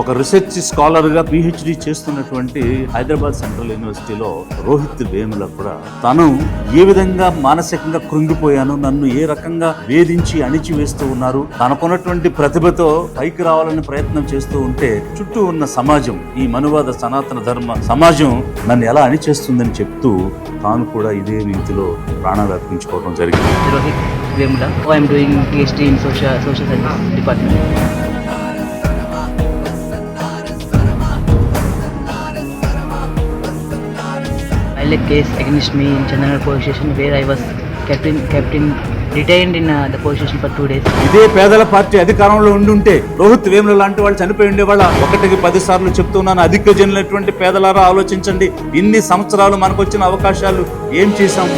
ఒక research స్కాలర్గా PhD చేస్తున్నటువంటి Hyderabad central యూనివర్సిటీలో రోహిత్ వేముల కూడా తాను ఏ విధంగా మానసికంగా కృంగిపోయాను నన్ను ఏ రకంగా వేధించి అణిచివేస్తూ ఉన్నారు తనకున్నటువంటి ప్రతిభతో పైకి రావాలని ప్రయత్నం చేస్తూ ఉంటే చుట్టూ ఉన్న సమాజం ఈ మనువాద సనాతన ధర్మ సమాజం నన్ను ఎలా అణిచేస్తుందని చెప్తూ తాను కూడా ఇదే రీతిలో ప్రాణాలు అర్పించుకోవడం జరిగింది. Rohith Vemula I'm doing PhD in social social social department. L A case against me in general police station where I was captain captain retired in the position for two days ఇదే పేదల party అధికారంలో ఉండి ఉంటే రోహిత్ లాంటి వాళ్ళు చనిపోయి ఉండేవాళ్ళ ఒకటికి పది సార్లు చెప్తున్నాను అధిక జనులైనటువంటి పేదలారా ఆలోచించండి. ఇన్ని సంవత్సరాలు మనకు అవకాశాలు ఏం చేశాము